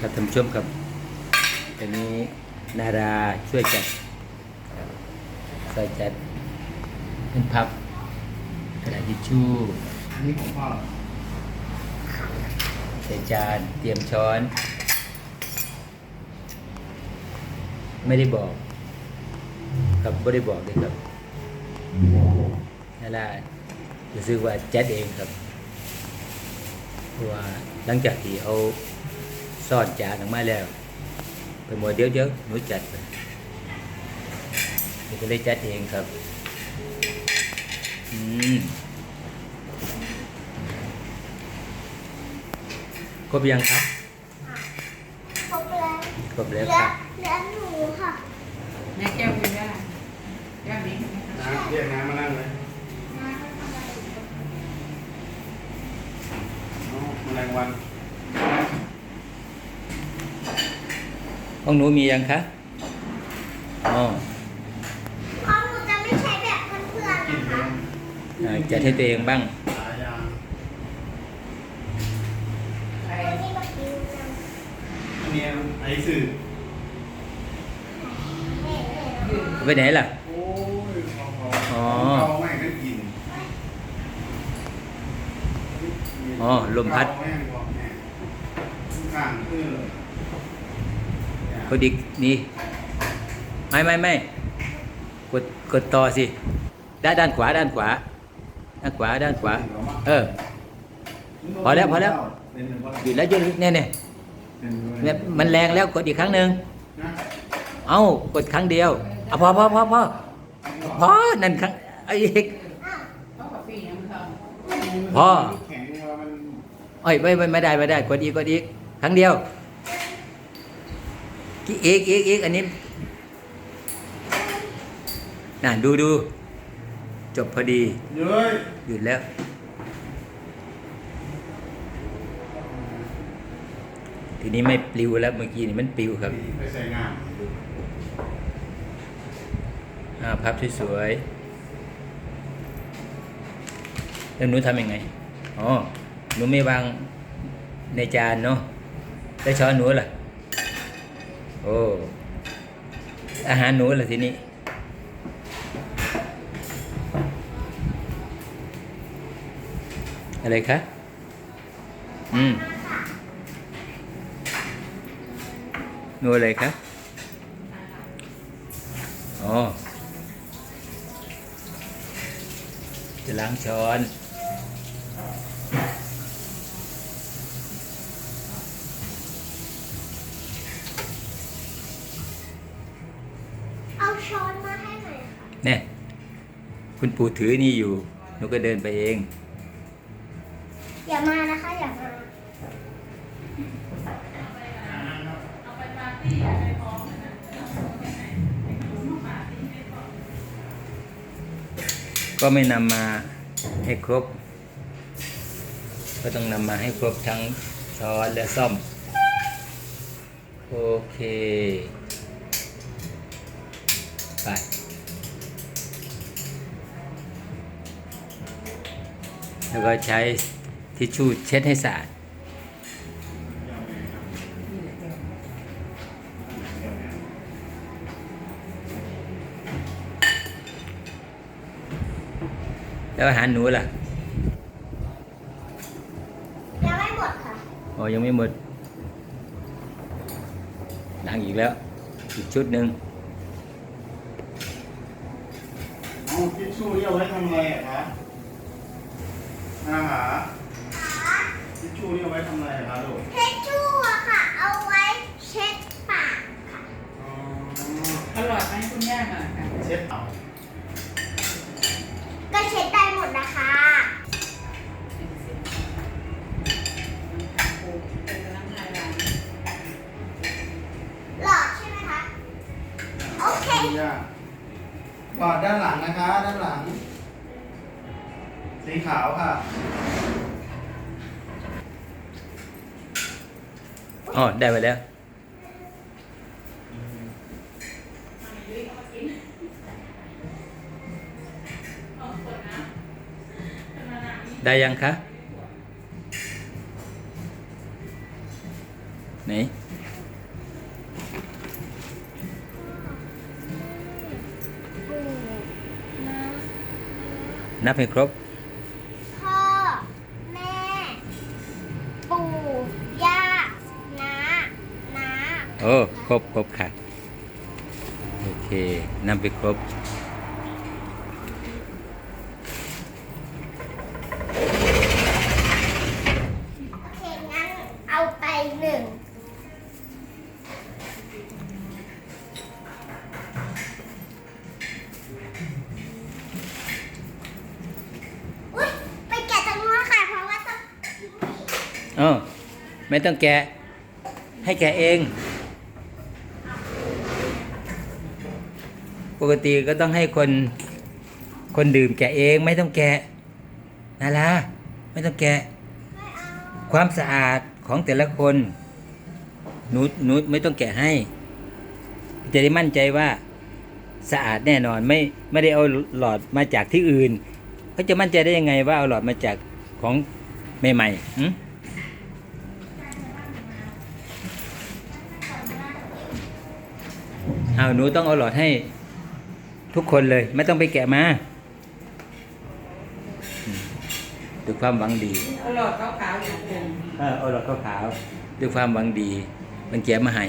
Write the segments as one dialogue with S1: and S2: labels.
S1: ครับท่านผู้ชมครับตอนนี้นาราช่วยจัดช่วยจัดเป็นพับกระดาษทิชชู่
S2: อันนี้ของพ่อ
S1: ใส่จานเตรียมช้อน ไม่ได้บอก ครับไม่ได้บอกเลยครับนารารู้สึกว่าจัดเองครับเพราะว่าหลังจากที่เอา ซ่อนจานออกมาแล้วไปหมดเดี๋ยวเดี๋ยวหนูจัดไปเดี๋ยวก็เลยจัดเองครับ อืมครบยังครับ
S3: ครบแล้ว
S1: ครบ
S3: เหลื
S1: แล้
S3: อ
S1: วครับ
S3: เหลือหนูค่ะ
S4: แม่แก้วกินได้แก้วนี้ใช่ไหมคะ
S2: น้ำเรียกน้ำมานั่งเลยเอาแมลงวัน
S1: ห้องหนูมียังคะอ๋อ
S3: เพราะหนูจะไม่ใช้แบบเพื่อนๆ
S2: กิน
S3: นะคะ
S2: เอง
S1: อ่าจัดให้ตัวเองบ้าง
S2: หายาง
S4: ใคร
S3: วันนี้แบบนี้นะ
S2: อันนี้ไอสื่อ
S3: เห็นเลย
S1: ไปไหนล่ะ
S2: โอ้ยพอพอ
S1: อ๋อ
S2: เอาไม่ก็กิน
S1: อ๋อลมพัด
S2: เอาแม่งบอกแม่ข้างคือ
S1: กดอีกนี่ ไม่ไม่ไม่กดกดต่อสิ ด้านด้านขวาด้านขวา ด้านขวาด้านขวา เออ พอแล้วพอแล้วหยุดแล้วหยุดเนี่ยเนี่ยเนี่ยมันแรงแล้วกดอีกครั้งหนึ่งเอ้ากดครั้งเดียวอะพอพอพอพอพอนั่นครั้งไอ้อีก
S4: เขากับปีน้ำทอง
S1: พ่อ
S2: แข็งว่ามัน
S1: เอ้ยไม่ไม่ไม่ได้ไม่ได้กดอีกกดอีกครั้งเดียว อีกอีกอีกอันนี้น่ะดูดู จบพอดี
S2: เย้ย
S1: หยุดแล้ว ทีนี้ไม่ปลิวแล้วเมื่อกี้นี่มันปลิวครับ
S2: ไปใส่งาน
S1: อ่าพับสวยๆแล้วหนูทำยังไง อ๋อ หนูไม่วางในจานเนาะแล้วช้อนหนูล่ะ โอ้ อาหารหนูล่ะทีนี้ อะไรคะ อืม หนูอะไรคะอ๋อจะล้างช้อน
S3: เอาช้อนมาให้หน่อยค่ะ
S1: เนี่ย คุณปู่ถือนี่อยู่ หนูก็เดินไปเอง
S3: อย่ามานะคะ อย่ามา
S1: ก็ไม่นำมาให้ครบ ก็ต้องนำมาให้ครบทั้งช้อนและซ่อม โอเค ไป แล้วก็ใช้ทิชชู่เช็ดให้สะอาดแล้วอาหารหนูล่ะ
S3: ยังไม่หมดค่ะ
S1: อ๋อยังไม่หมดล้างอีกแล้ว อีกชุดหนึ่ง
S2: เอาทิชชู่นี่เอาไว้ทำอะไรอะคะ อาหารทิชชู่นี่เอาไว้ทำอะไรอะคะลูก
S3: เทชชู่อะค่ะ เอาไว้เช็ดปากค่ะ
S2: อ๋อ
S4: อร่อยไหมคุณย่าหน่อยค่ะ
S2: เช็ดเอา
S3: ก็เช็ดได้หมดนะคะ
S4: เป็นน้ำลายไหล
S3: หลอดใช่ไหมคะ โอเค
S2: คุณย่าหลอดด้านหลังนะคะ ด้านหลัง สีขาวค่ะ
S1: อ๋อได้ไปแล้ว ได้ยังคะไหน
S3: ปู่น้า
S1: นับให้ครบ
S3: อ้
S1: ครบครบค่ะ โอเคนับไปครบ
S3: โอเคงั้นเอาไปหนึ่งอุ๊ยไปแกะตรงนู้นค่ะ เพราะว่าต้อง
S1: เออ ไม่ต้องแกะ ให้แกะเอง ปกติก็ต้องให้คนคนดื่มแกะเองไม่ต้องแกะนาลาไม่ต้องแกะ ความสะอาดของแต่ละคนหนูหนูไม่ต้องแกะให้ จะได้มั่นใจว่าสะอาดแน่นอนไม่ไม่ได้เอาหลอดมาจากที่อื่นเขาจะมั่นใจได้ยังไงว่าเอาหลอดมาจากของใหม่ๆหึเอาหนูต้องเอาหลอดให้ ทุกคนเลย ไม่ต้องไปแกะมาอืมด้วยความหวังดี
S4: เอาหลอดขาวๆอย่างอื่น
S1: เออเอาหลอดขาวๆด้วยความหวังดี มันแกะมาให้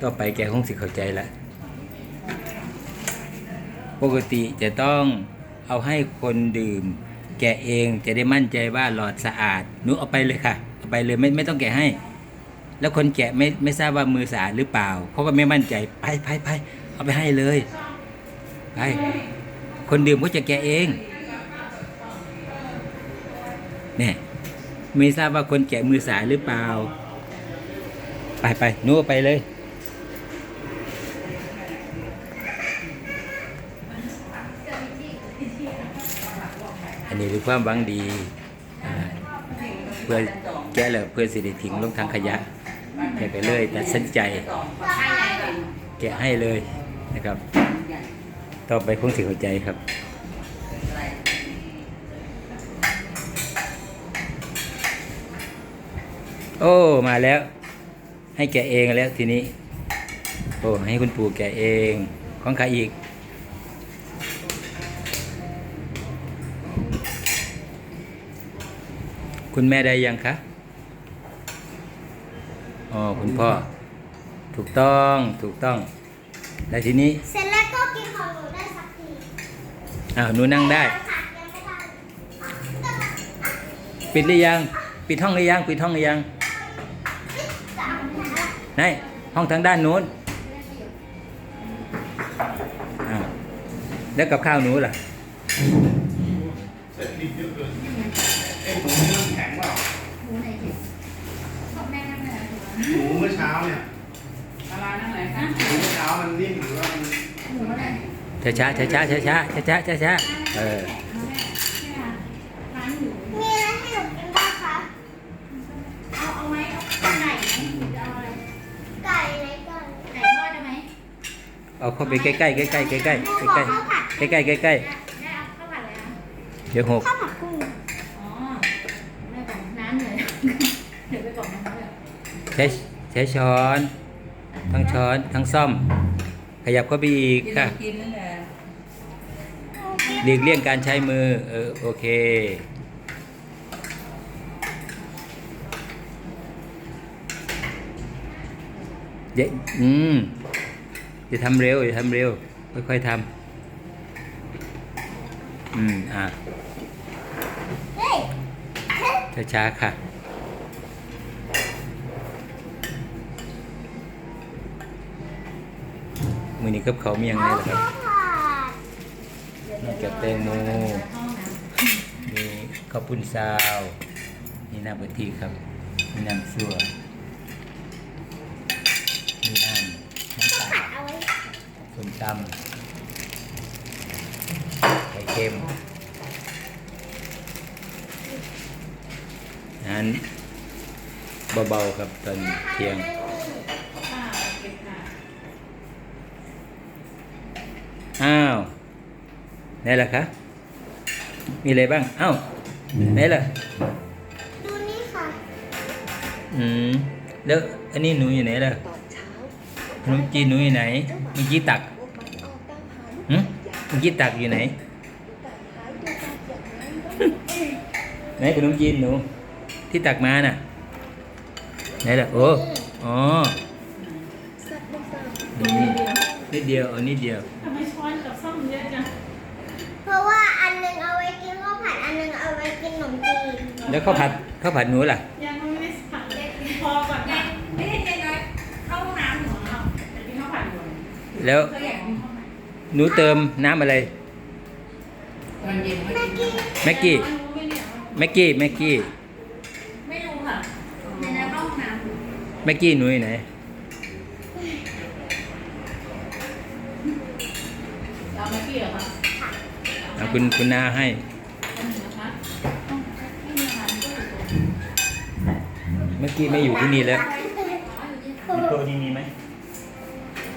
S1: ก็ไปแกคงสิเข้าใจแล้วปกติจะต้องเอาให้คนดื่ม แกะเองจะได้มั่นใจว่าหลอดสะอาดหนูเอาไปเลยค่ะเอาไปเลยไม่ไม่ต้องแกะให้ แล้วคนแกะไม่ไม่ทราบว่ามือสะอาดหรือเปล่าเพราะว่าไม่มั่นใจไปไปไป เอาไปให้เลยไปคนดื่มก็จะแกเองเนี่ยไม่ทราบว่าคนแกะมือสาดหรือเปล่า ไปไปหนูเอาไปเลยอันนี้คือความหวังดีเพื่อแกะแล้วเพื่อสิได้ทิ้งลงทางขยะแกไปเลยตัดสินใจ แกะให้เลย นะครับต่อไปคงสิเข้าใจครับโอ้มาแล้ว ให้แกเองแล้วทีนี้ โอ้ให้คุณปู่แกเองของใครอีก คุณแม่ได้ยังคะอ๋อคุณพ่อ ถูกต้องถูกต้อง แล้วทีนี้
S3: เสร็จแล้วก็กินของหนูได้สักที
S1: อ้าวหนูนั่งได้
S3: ค่ะยังไม่ทัน
S1: ปิดหรือยัง ปิดห้องหรือยัง ปิดห้องหรือยัง
S3: จะเอาไหนล่ะ
S1: ไหนห้องทางด้านนู้นอ้าวแล้วกับข้าวหนูล่ะ
S2: เสร็จดิบเยอะเกินเอ้หนูนี่น้ำแข็งเปล่า
S4: หมูไหนเห็นพ่อแม่นั่งไหน
S2: หนูเมื่อเช้าเนี่ย
S4: อะไรนั่งไหนคะ
S2: หนู เมื่อเช้ามันนิ่มหรือว่ามัน
S4: หมูอะไร
S1: ช้าช้าช้าช้าช้าช้าช้าช้าช้าช้าเออ
S4: ร้านหมู
S3: มีอะไรให้หนูกินบ้างคะ
S4: เอาเอาไหมเอาไก่จะเอาอะไร
S3: ไก่ไหนก่อน
S4: ไก่ทอดได้ไหม
S1: เอาเข้าไปใกล้ใกล้ใกล้ใกล้ใกล้ใกล้ใกล้ใกล้ใกล้ใกล้ใกล้ใกล้
S4: ได้เอาข้าวผัดอะไรอะ
S1: เดี๋ยวหก
S3: ข้าวผัดกุ้ง
S4: อ๋อแม่บอกน้ำเหนื่อยเดี๋ยวไปบอกน้ำเลย
S1: ใช้ใช้ช้อน ทั้งช้อนทั้งซ่อม ขยับเข้าไปอีกค่ะ
S4: กินนั่นแหละ
S1: หลีกเลี่ยงการใช้มือ เออ โอเคเดี๋ยวอืมอย่าทำเร็วอย่าทำเร็ว ค่อยๆทำอืม อะ
S3: เฮ้ย
S1: ช้าๆค่ะ มือนี้กับเขามีอย่างไร
S3: เอา
S1: ล่ะครับนอกจากแตงโมมีข้าวปุ้นซาวมีน้ำกะทิครับมีน้ำซัวมีน้ำน้ำ
S3: ข้าว
S1: ตาลาส้มตำไข่เค็มอาหารเบาๆครับตอนเที่ยง อ้าว ไหนล่ะคะ มีอะไรบ้างอ้าวไหนล่ะ
S3: ดูนี่ค่ะ
S1: นอืม แล้วอันนี้หนูอยู่ไหนล่ะ
S5: ตอนเช้า
S1: ขนมจีนหนูอยู่ไหน เมื่อกี้ตัก
S5: พวกมันออกตามหา
S1: หึเมื่อกี้ตักอยู่ไหน
S5: แต่หายตัวไปอย่างนั้น
S1: ไหนขนมจีนหนู ที่ตักมาน่ะ ไหนล่ะ โอ้ อ๋อ
S5: สัตว์บางสาว
S1: นี่นิดเดียวเอานิดเดียว
S4: ทำไมช้อนกับซ่อมเยอะจัง
S3: เพราะว่าอันหนึงเอาไว้กินข้าวผัด อันหนึงเอาไว้กินขนมจีน
S1: แล้วข้าวผัดข้าวผัดหนูล่ะ
S4: ยังไม่ได้ผัดเล็กพอก่อนนะไม่ได้เย็นเลยเข้าห้องน้ำหนูเอาจะกินข้าวผัดอยู่
S1: แล้ว
S4: เคยอยากกินข้าวผัด
S1: หนูเติมน้ำอะไร
S4: มันเย็นไม่กิน
S1: แม็กกี้
S4: ไม่เนี่ย
S1: แม็กกี้แม็กกี้
S4: ไม่รู้ค่ะในนั้นเข้าห้องน้ำ
S1: แม็กกี้หนูอยู่ไหน
S4: เราไม่พี่เหรอคะ
S1: เอาคุณคุณนาให้
S4: อันหนึ่งนะคะต้องให้มีอาหารก็อยู่ตรง
S1: แม็กกี้ไม่อยู่ที่นี่แล้ว
S4: อ๋ออยู่ที่
S1: โต๊ะนี้มีไหม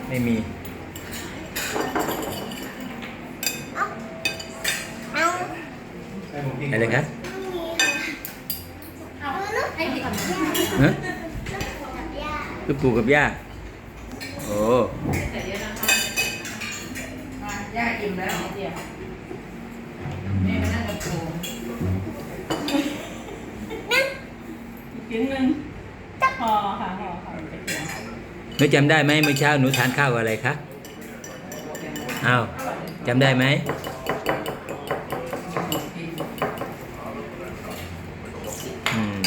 S1: ไม่มี
S3: เอา
S2: ให้ผมกิน
S1: อะไรครับ
S4: เอาให้ติดกับ
S1: ฮะ
S3: กับย่า
S1: คือปู่กับย่าโอ้
S4: แต่เยอะนะคะ
S6: ย่าอิ่มแล้ว กิ
S4: นหนึ่งพอค่ะพอค่ะไปเที่ยว
S1: หนูจำได้ไหมเมื่อเช้าหนูทานข้าวกับอะไรคะอ้าวจำได้ไหมอืม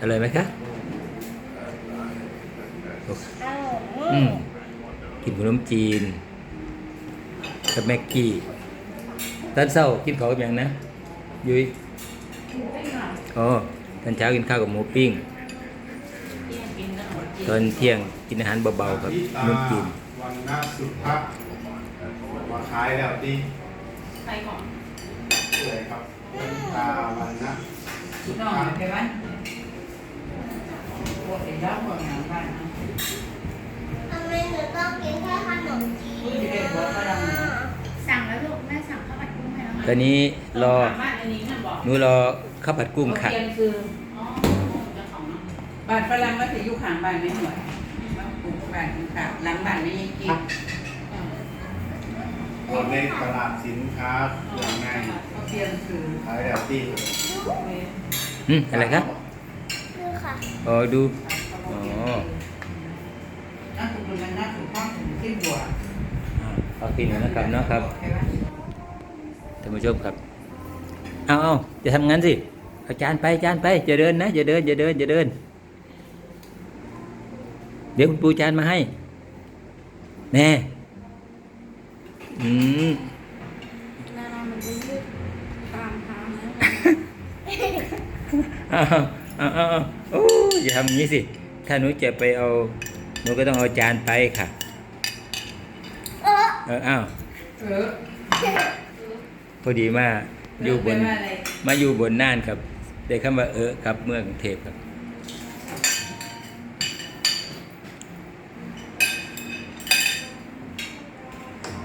S1: อร่อยไหมคะโอเคอืมกินขนมจีนกับแม็กกี้ตอนเช้ากินข้าวกับอย่างนะยุ้ย
S4: ไม่ค่ะ
S1: อ๋อตอนเช้ากินข้าวกับหมูปิ้ง
S4: เที่ยงกินขนมจีน
S1: ตอนเที่ยงกินอาหารเบาๆกับขนมจีน
S2: วันนาสุทัศน์มาขายแล้วดิ
S4: ไปก่อน
S2: เลยครับตาวันนะสุ
S6: น้อง
S2: ทัศน์
S6: ไปบ้านพวกไอ้ย่าพวกงานบ้านนะ
S3: ทำไมหนูต้องกินแค่ขนมจีน
S6: อุ้ยเด็กหัวฝรั่ง
S4: สั่งแล้วลูกแม่สั่งข้าวผัดกุ้งให้แล้ว
S1: ตอนนี้รอ
S4: ถามว่าอันนี้น่ะบอก
S1: หนูรอข้าวผัดกุ้งค่ะ
S6: เรียนคือ
S4: อ๋อเจ้าของเนาะ
S6: บ้านฝรั่งก็จะอยู่ข้างบ้านไม่หน่วยบ้านปลูกบ้านค่ะหลังบ้านไม่ยังกิน
S2: ตอนในตลาดสินค้าเครื่องใน
S6: เขาเรียนคือ
S2: ขายแล้วดิ
S1: อืมอะไรครับ
S3: คือค่ะ
S1: อ๋อดู
S6: อ๋อน่าถูกมันน่าถูกข้องถึงที่บัว
S1: อ่าเอากินอยู่นะครับเนาะครับท่านผู้ชมครับ เอาเอาจะทำงั้นสิเอาจานไปจานไปอย่าเดินนะอย่าเดินอย่าเดินอย่าเดิน เดี๋ยวคุณปูจานมาให้ แน่อืม
S4: นารามันจะยืดตามทางนะ
S1: เอาเอาเอาเอาโอ้ยอย่าทำอย่างนี้สิ ถ้าหนูจะไปเอาหนูก็ต้องเอาจานไปค่ะ
S3: เออ
S1: เอออ้าว
S6: เออ
S1: พอดีมา อยู่บน
S6: ว่าอะไร
S1: มาอยู่บนน่านครับ ได้คำว่าเออครับ เมืองกรุงเทพครับ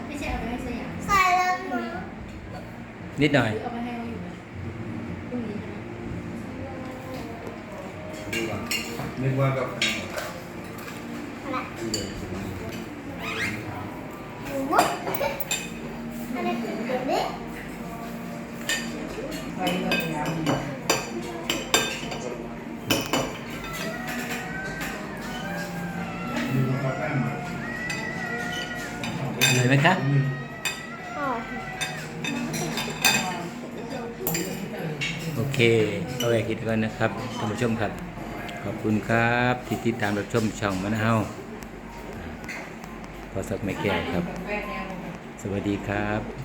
S4: ไม่ใช่เอาไปให้สยาม
S3: ใส่แล้วหนู
S1: นิดหน่อย
S4: หรือเอาไปให้เขาอยู่นะพรุ่งนี้ใช่ไหม
S2: ดูก่อนนึกว่ากับขนม
S3: หนูบุ๊กอะไรคือตัวนี้
S6: ไปก็พยายาม
S2: ดูกาแฟมา
S1: อร่อยไหมคะโอเคเอาไว้คิดก่อนนะครับท่านผู้ชมครับ ขอบคุณครับที่ติดตามรับชมช่องมันเฮาขอสักไม่แก้วครับ สวัสดีครับ